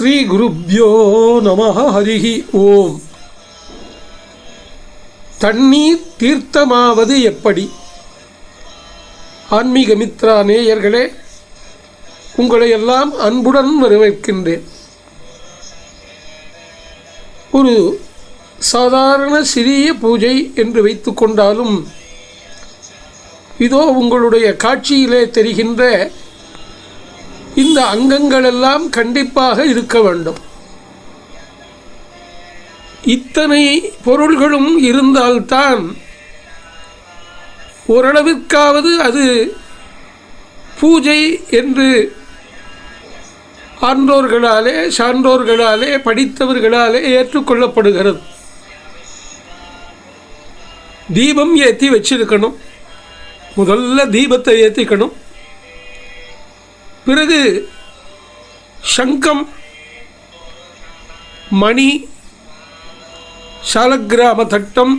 ஸ்ரீ குருப்யோ நம ஹரிஹி ஓம். தண்ணீர் தீர்த்தமாவது எப்படி? ஆன்மீக மித்ரா நேயர்களே உங்களை எல்லாம் அன்புடன் வரவேற்கின்றேன். ஒரு சாதாரண சிறிய பூஜை என்று வைத்துக்கொண்டாலும் இதோ உங்களுடைய காட்சியிலே தெரிகின்ற இந்த அங்கங்களெல்லாம் கண்டிப்பாக இருக்க வேண்டும். இத்தனை பொருள்களும் இருந்தால்தான் ஓரளவிற்காவது அது பூஜை என்று ஆன்றோர்களாலே சான்றோர்களாலே படித்தவர்களாலே ஏற்றுக்கொள்ளப்படுகிறது. தீபம் ஏற்றி வச்சிருக்கணும். முதல்ல தீபத்தை ஏற்றிக்கணும் பிறகு சங்கம் மணி சாலக்கிராம தட்டம்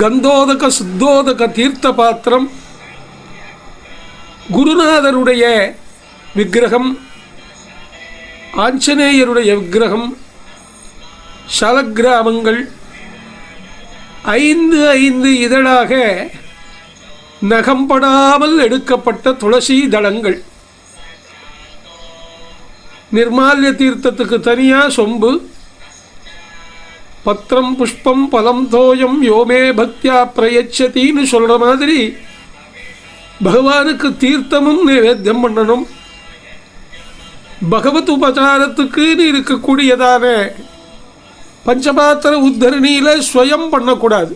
கந்தோதக சுத்தோதக தீர்த்த பாத்திரம் குருநாதருடைய விக்கிரகம் ஆஞ்சநேயருடைய விக்கிரகம் சலக்கிராமங்கள் ஐந்து ஐந்து இதழாக நகம்படாமல் எடுக்கப்பட்ட துளசி தளங்கள் நிர்மால்ய தீர்த்தத்துக்கு தனியாக சொம்பு. பத்திரம் புஷ்பம் பலம் தோயம் யோமே பக்தியா பிரயச்சத்தின்னு சொல்கிற மாதிரி பகவானுக்கு தீர்த்தமும் நைவேத்தியம் பண்ணணும். பகவத் உபச்சாரத்துக்குன்னு இருக்கக்கூடியதான பஞ்சபாத்திர உத்தரணியில் ஸ்வயம் பண்ணக்கூடாது.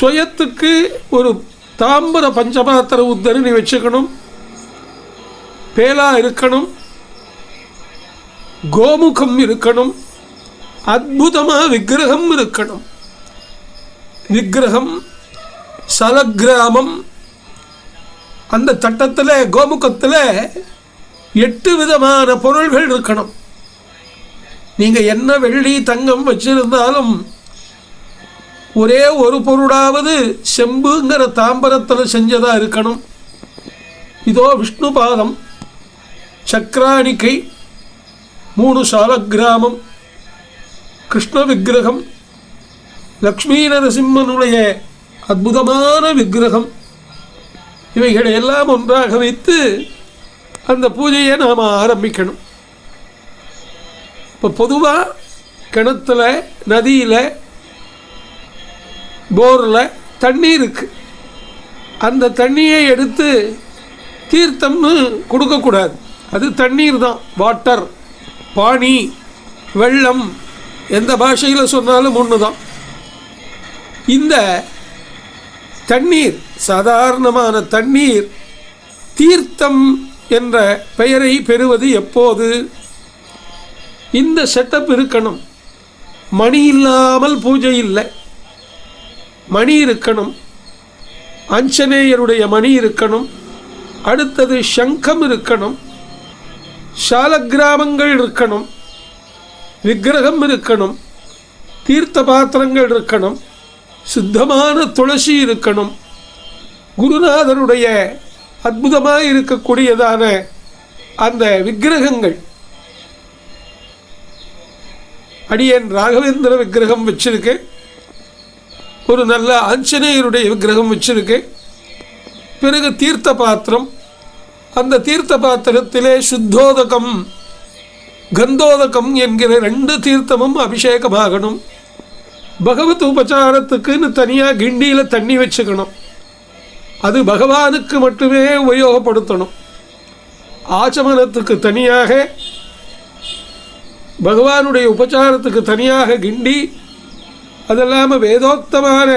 ஸ்வயத்துக்கு ஒரு தாம்பர பஞ்சபாத்திர உத்தரணி வச்சுக்கணும். பேலா இருக்கணும். கோமுகம் இருக்கணும். அற்புதமாக விக்கிரகம் இருக்கணும். விக்கிரகம் சலக்கிராமம் அந்த தட்டத்தில் கோமுகத்தில் எட்டு விதமான பொருள்கள் இருக்கணும். நீங்கள் என்ன வெள்ளி தங்கம் வச்சிருந்தாலும் ஒரே ஒரு பொருளாவது செம்புங்கிற தாம்பரத்தில் செஞ்சதாக இருக்கணும். இதோ விஷ்ணு பாதம் சக்கராணிக்கை மூணு சாலக்கிராமம் கிருஷ்ண விக்கிரகம் லக்ஷ்மி நரசிம்மனுடைய அற்புதமான விக்கிரகம். இவைகளை எல்லாம் ஒன்றாக வைத்து அந்த பூஜையை நாம் ஆரம்பிக்கணும். இப்போ பொதுவாக கிணத்துல நதியில் போரில் தண்ணி இருக்குது அந்த தண்ணியை எடுத்து தீர்த்தம்னு கொடுக்கக்கூடாது அது தண்ணீர் தான். வாட்டர் பானி வெள்ளம் எந்த பாஷையில் சொன்னாலும் ஒன்று தான். இந்த தண்ணீர் சாதாரணமான தண்ணீர் தீர்த்தம் என்ற பெயரை பெறுவது எப்போது? இந்த செட்டப் இருக்கணும். மணி இல்லாமல் பூஜை இல்லை. மணி இருக்கணும். ஆஞ்சநேயருடைய மணி இருக்கணும். அடுத்தது சங்கம் இருக்கணும். சாலக்கிராமங்கள் இருக்கணும். விக்கிரகம் இருக்கணும். தீர்த்த பாத்திரங்கள் இருக்கணும். சுத்தமான துளசி இருக்கணும். குருநாதருடைய அற்புதமாக இருக்கக்கூடியதான அந்த விக்கிரகங்கள். அடியன் ராகவேந்திர விக்கிரகம் வச்சிருக்கேன் ஒரு நல்ல ஆஞ்சநேயருடைய விக்கிரகம் வச்சிருக்கேன். பிறகு தீர்த்த பாத்திரம். அந்த தீர்த்த பாத்திரத்திலே சுத்தோதகம் கந்தோதகம் என்கிற ரெண்டு தீர்த்தமும் அபிஷேகமாகணும். பகவத் உபச்சாரத்துக்குன்னு தனியாக கிண்டியில் தண்ணி வச்சுக்கணும். அது பகவானுக்கு மட்டுமே உபயோகப்படுத்தணும். ஆச்சமனத்துக்கு தனியாக பகவானுடைய உபச்சாரத்துக்கு தனியாக கிண்டி அதெல்லாமல் வேதோக்தமான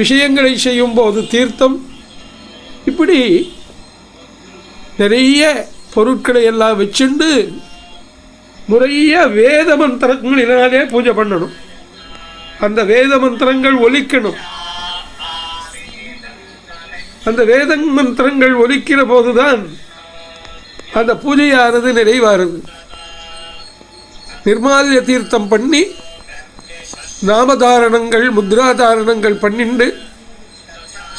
விஷயங்களை செய்யும்போது தீர்த்தம். இப்படி நிறைய பொருட்களை எல்லாம் வச்சுண்டு நிறைய வேத மந்திரங்களினாலே பூஜை பண்ணணும். அந்த வேத மந்திரங்கள் ஒலிக்கணும். அந்த வேத மந்திரங்கள் ஒலிக்கிற போதுதான் அந்த பூஜையானது நிறைவாருது நிர்மால்ய தீர்த்தம் பண்ணி நாமதாரணங்கள் முத்ராதாரணங்கள் பண்ணிண்டு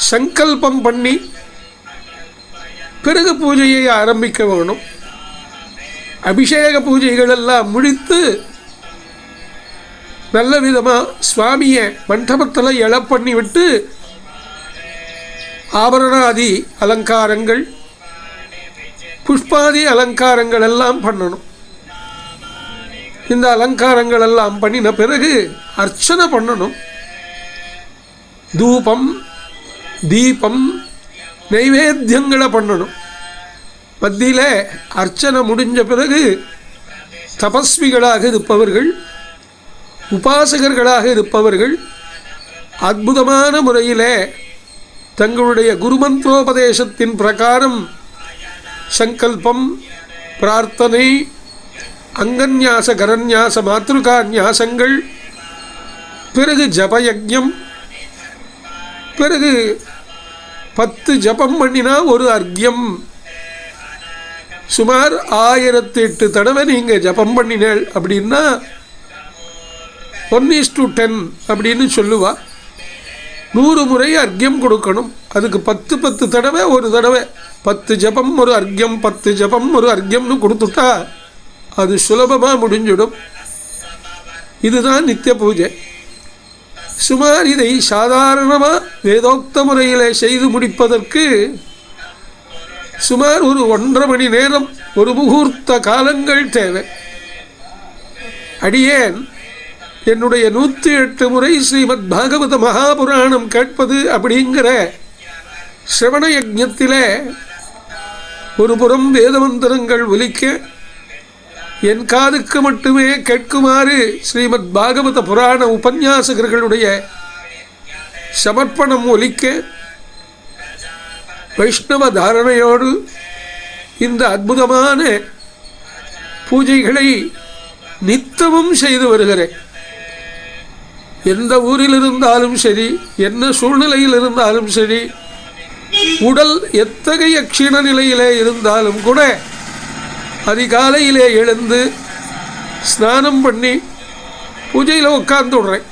சங்கல்பம் பண்ணி பிறகு பூஜையை ஆரம்பிக்க வேணும். அபிஷேக பூஜைகள் எல்லாம் முடித்து நல்ல விதமாக சுவாமியை மண்டபத்தில் எழ பண்ணி விட்டு ஆபரணாதி அலங்காரங்கள் புஷ்பாதி அலங்காரங்கள் எல்லாம் பண்ணணும். இந்த அலங்காரங்கள் எல்லாம் பண்ணின பிறகு அர்ச்சனை பண்ணணும். தூபம் தீபம் நைவேத்தியங்களை பண்ணணும். மத்தியில் அர்ச்சனை முடிஞ்ச பிறகு தபஸ்விகளாக இருப்பவர்கள் உபாசகர்களாக இருப்பவர்கள் அற்புதமான முறையிலே தங்களுடைய குருமந்திரோபதேசத்தின் பிரகாரம் சங்கல்பம் பிரார்த்தனை அங்கன்யாச கரன்யாச மாத்ருகா நியாசங்கள் பிறகு ஜபயஜம் பிறகு பத்து ஜபம் பண்ணினா ஒரு அர்க்கியம். சுமார் ஆயிரத்தி எட்டு தடவை நீங்கள் ஜபம் பண்ணினேள் அப்படின்னா ஒன் இஸ் டு டென் அப்படின்னு சொல்லுவா. நூறு முறை அர்க்கியம் கொடுக்கணும். அதுக்கு பத்து பத்து தடவை ஒரு தடவை. பத்து ஜபம் ஒரு அர்க்கியம் பத்து ஜபம் ஒரு அர்க்கியம்னு கொடுத்துட்டா அது சுலபமாக முடிஞ்சிடும். இதுதான் நித்திய பூஜை. சுமார் இதை சாதாரணமாக வேதோக்த முறையில் செய்து முடிப்பதற்கு சுமார் ஒரு ஒன்றரை மணி நேரம் ஒரு முகூர்த்த காலங்கள் தேவை. அடியேன் என்னுடைய நூற்றி எட்டு முறை ஸ்ரீமத் பாகவத மகாபுராணம் கேட்பது அப்படிங்கிற சிரவண யஜத்தில் ஒரு புறம் வேதமந்திரங்கள் ஒலிக்க என் காதுக்கு மட்டுமே கேட்குமாறு ஸ்ரீமத் பாகவத புராண உபன்யாசகர்களுடைய சமர்ப்பணம் ஒலிக்க வைஷ்ணவ தாரணையோடு இந்த அற்புதமான பூஜைகளை நித்தமும் செய்து வருகிறேன். எந்த ஊரில் இருந்தாலும் சரி என்ன சூழ்நிலையில் இருந்தாலும் சரி உடல் எத்தகைய க்ஷீண நிலையிலே இருந்தாலும் கூட அதிகாலையிலே எழுந்து ஸ்நானம் பண்ணி பூஜையில் உட்கார்ந்து விடுறேன்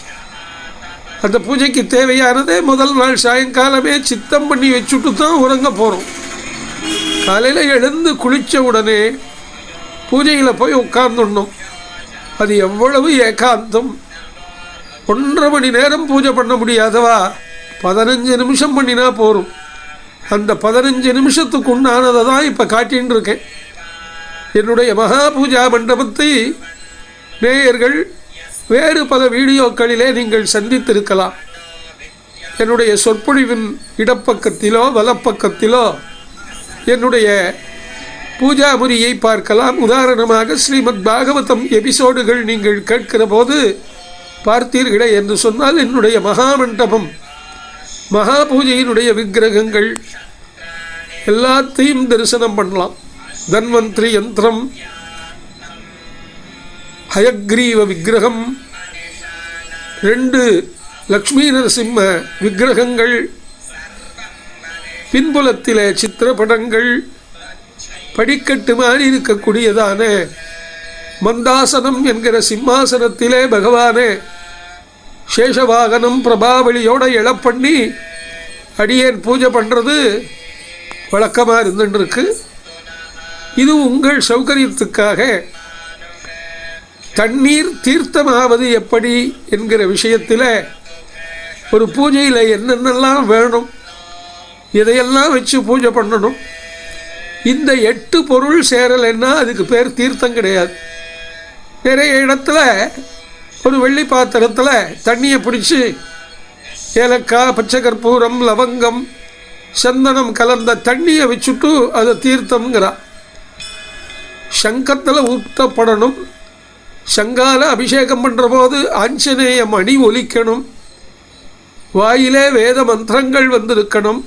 அந்த பூஜைக்கு தேவையானதே முதல் நாள் சாயங்காலமே சித்தம் பண்ணி வச்சுட்டு தான் உறங்க போகிறோம் காலையில் எழுந்து குளித்த உடனே பூஜையில் போய் உட்கார்ந்துடணும். அது எவ்வளவு ஏகாந்தம். ஒன்றரை மணி நேரம் பூஜை பண்ண முடியாதவா? பதினஞ்சு நிமிஷம் பண்ணினா போகும் அந்த பதினஞ்சு நிமிஷத்துக்கு உண்டானதை தான் இப்போ காட்டின்னு இருக்கேன். என்னுடைய மகா பூஜா மண்டபத்தை நேயர்கள் வேறு பல வீடியோக்களிலே நீங்கள் சந்தித்திருக்கலாம். என்னுடைய சொற்பொழிவின் இடப்பக்கத்திலோ வலப்பக்கத்திலோ என்னுடைய பூஜா முறியை பார்க்கலாம். உதாரணமாக ஸ்ரீமத் பாகவதம் எபிசோடுகள் நீங்கள் கேட்கிற போது பார்த்தீர்களே என்று சொன்னால் என்னுடைய மகா மண்டபம் மகா பூஜையினுடைய விக்கிரகங்கள் எல்லாத்தையும் தரிசனம் பண்ணலாம். தன்வந்திரி யந்திரம் ஹயக்ரீவ விக்கிரகம். ரெண்டு லக்ஷ்மி நரசிம்ம விக்கிரகங்கள். பின்புலத்திலே சித்திரப்படங்கள் படிக்கட்டு மாறி இருக்கக்கூடியதான மந்தாசனம் என்கிற சிம்மாசனத்திலே பகவானே சேஷவாகனம் பிரபாவளியோட இழப்பண்ணி அடியேன் பூஜை பண்ணுறது வழக்கமாக இருந்துருக்கு இது உங்கள் சௌகரியத்துக்காக. தண்ணீர் தீர்த்தமாவது எப்படி என்கிற விஷயத்தில் ஒரு பூஜையில் என்னென்னலாம் வேணும் இதையெல்லாம் வச்சு பூஜை பண்ணணும் இந்த எட்டு பொருள் சேரலைன்னா அதுக்கு பேர் தீர்த்தம் கிடையாது. நிறைய இடத்துல ஒரு வெள்ளி பாத்திரத்தில் தண்ணியை பிடிச்சி ஏலக்காய் பச்சை கற்பூரம் லவங்கம் சந்தனம் கலந்த தண்ணியை வச்சுட்டு அதை தீர்த்தம்ங்கிறான். சங்கத்தில் ஊற்றப்படணும் சங்கால அபிஷேகம் பண்ணுற போது ஆஞ்சநேய மணி ஒலிக்கணும். வாயிலே வேத மந்திரங்கள் வந்திருக்கணும்.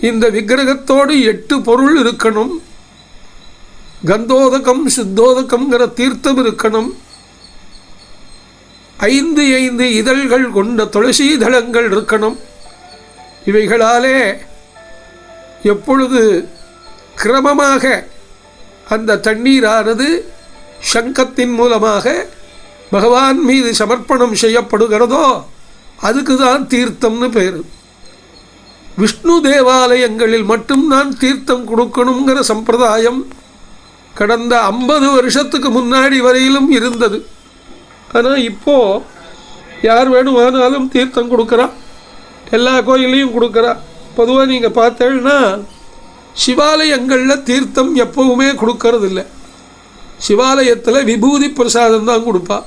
இந்த விக்கிரகத்தோடு எட்டு பொருள் இருக்கணும். கந்தோதகம் சித்தோதகம்ங்கிற தீர்த்தம் இருக்கணும். ஐந்து ஐந்து இதழ்கள் கொண்ட துளசி தளங்கள் இருக்கணும். இவைகளாலே எப்பொழுது கிரமமாக அந்த தண்ணீரானது சங்கத்தின் மூலமாக பகவான் மீது சமர்ப்பணம் செய்யப்படுகிறதோ அதுக்கு தான் தீர்த்தம்னு பேர். விஷ்ணு தேவாலயங்களில் மட்டும் நான் தீர்த்தம் கொடுக்கணுங்கிற சம்பிரதாயம் கடந்த ஐம்பது வருஷத்துக்கு முன்னாடி வரையிலும் இருந்தது. ஆனால் இப்போது யார் வேணுமானாலும் தீர்த்தம் கொடுக்குறா. எல்லா கோயிலையும் கொடுக்குறா. பொதுவாக நீங்கள் பார்த்தேன்னா சிவாலயங்களில் தீர்த்தம் எப்பவுமே கொடுக்கறது இல்லை சிவாலயத்தில் விபூதி பிரசாதம் தான் கொடுப்பா.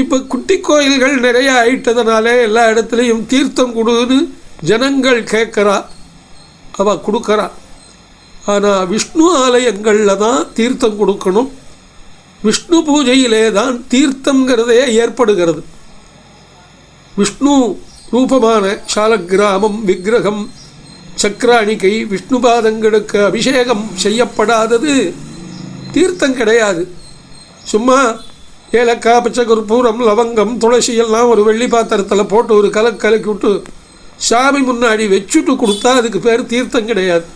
இப்போ குட்டி கோயில்கள் நிறைய ஆயிட்டதுனால எல்லா இடத்துலையும் தீர்த்தம் கொடுன்னு ஜனங்கள் கேட்குறா. அவள் கொடுக்குறா. ஆனால் விஷ்ணு ஆலயங்களில் தான் தீர்த்தம் கொடுக்கணும். விஷ்ணு பூஜையிலே தான் தீர்த்தங்கிறதே ஏற்படுகிறது. விஷ்ணு ரூபமான சாலக்கிராமம் விக்கிரகம் சக்கராணிக்கை விஷ்ணு பாதங்களுக்கு அபிஷேகம் செய்யப்படாதது தீர்த்தம் கிடையாது. சும்மா ஏலக்காய் பச்சை கற்பூரம் லவங்கம் துளசி எல்லாம் ஒரு வெள்ளி பாத்திரத்தில் போட்டு ஒரு கலக்கு கலக்கி விட்டு சாமி முன்னாடி வச்சுட்டு கொடுத்தா அதுக்கு பேர் தீர்த்தம் கிடையாது.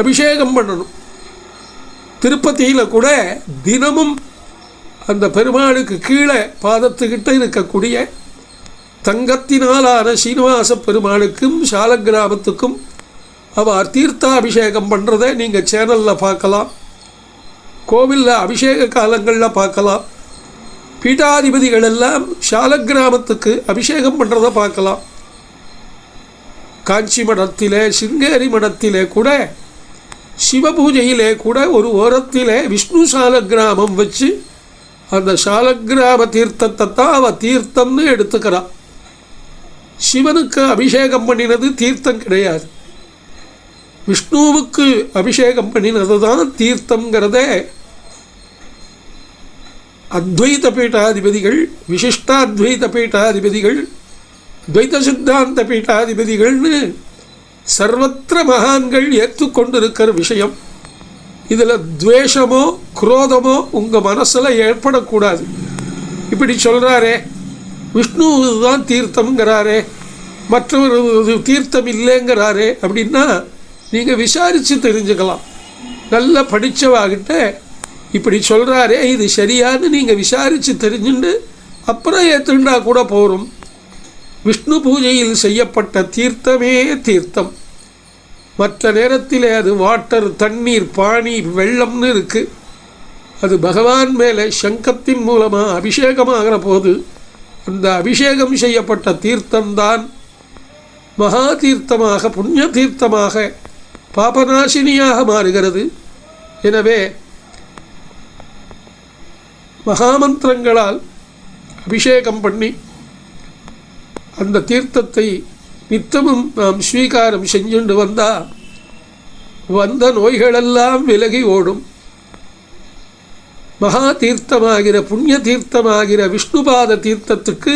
அபிஷேகம் பண்ணணும். திருப்பதியில் கூட தினமும் அந்த பெருமாளுக்கு கீழே பாதத்துக்கிட்ட இருக்கக்கூடிய தங்கத்தினாலான சீனிவாச பெருமாளுக்கும் சாலக்கிராமத்துக்கும் அவர் தீர்த்தாபிஷேகம் பண்ணுறதை நீங்கள் சேனலில் பார்க்கலாம். கோவிலில் அபிஷேக காலங்களில் பார்க்கலாம். பீட்டாதிபதிகள் எல்லாம் சாலக்கிராமத்துக்கு அபிஷேகம் பண்ணுறதை பார்க்கலாம். காஞ்சி மடத்திலே சிங்கேரி மடத்திலே கூட சிவ பூஜையிலே கூட ஒரு ஓரத்திலே விஷ்ணு சாலக்கிராமம் வச்சு அந்த சாலக்கிராம தீர்த்தத்தை தான் அவள் தீர்த்தம்னு எடுத்துக்கிறான் சிவனுக்கு அபிஷேகம் பண்ணினது தீர்த்தம் கிடையாது. விஷ்ணுவுக்கு அபிஷேகம் பண்ணினது தான் தீர்த்தங்கிறதே அத்வைத பீட்டாதிபதிகள் விசிஷ்டாத்வைத பீட்டாதிபதிகள் துவைத சித்தாந்த பீட்டாதிபதிகள்னு சர்வத்திர மகான்கள் ஏற்றுக்கொண்டிருக்கிற விஷயம். இதில் துவேஷமோ குரோதமோ உங்கள் மனசில் ஏற்படக்கூடாது. இப்படி சொல்கிறாரே விஷ்ணு தான் தீர்த்தம்ங்கிறாரே மற்றவர் இது தீர்த்தம் இல்லைங்கிறாரே அப்படின்னா நீங்கள் விசாரித்து தெரிஞ்சுக்கலாம். நல்லா படித்தவாகிட்ட இப்படி சொல்கிறாரே இது சரியான்னு நீங்கள் விசாரித்து தெரிஞ்சுண்டு அப்புறம் ஏற்றுண்டா கூட போகும் விஷ்ணு பூஜையில் செய்யப்பட்ட தீர்த்தமே தீர்த்தம். மற்ற நேரத்தில் அது வாட்டர் தண்ணீர் பானி வெள்ளம்னு இருக்குது அது பகவான் மேலே சங்கத்தின் மூலமாக அபிஷேகமாகிற போது அந்த அபிஷேகம் செய்யப்பட்ட தீர்த்தம்தான். மகா தீர்த்தமாக புண்ணிய தீர்த்தமாக பாபநாசினியாக மாறுகிறது. எனவே மகாமந்திரங்களால் அபிஷேகம் பண்ணி அந்த தீர்த்தத்தை நித்தமும் நாம் ஸ்வீகாரம் செஞ்சுண்டு வந்தால் வந்த நோய்களெல்லாம் விலகி ஓடும். மகா தீர்த்தமாகிற புண்ணிய தீர்த்தமாகிற விஷ்ணுபாத தீர்த்தத்துக்கு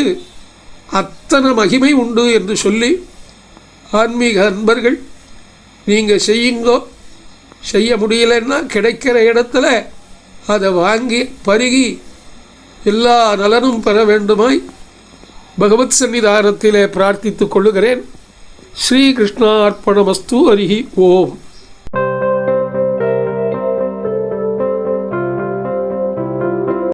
அத்தனை மகிமை உண்டு என்று சொல்லி ஆன்மீக அன்பர்கள் நீங்கள் செய்யுங்கோ. செய்ய முடியலன்னா கிடைக்கிற இடத்துல அதை வாங்கி பருகி எல்லா நலனும் பெற வேண்டுமாய் பகவத் சன்னிதானத்திலே பிரார்த்தித்துக் கொள்ளுகிறேன். ஸ்ரீகிருஷ்ணார்ப்பணமஸ்து ஹரிஹி ஓம்.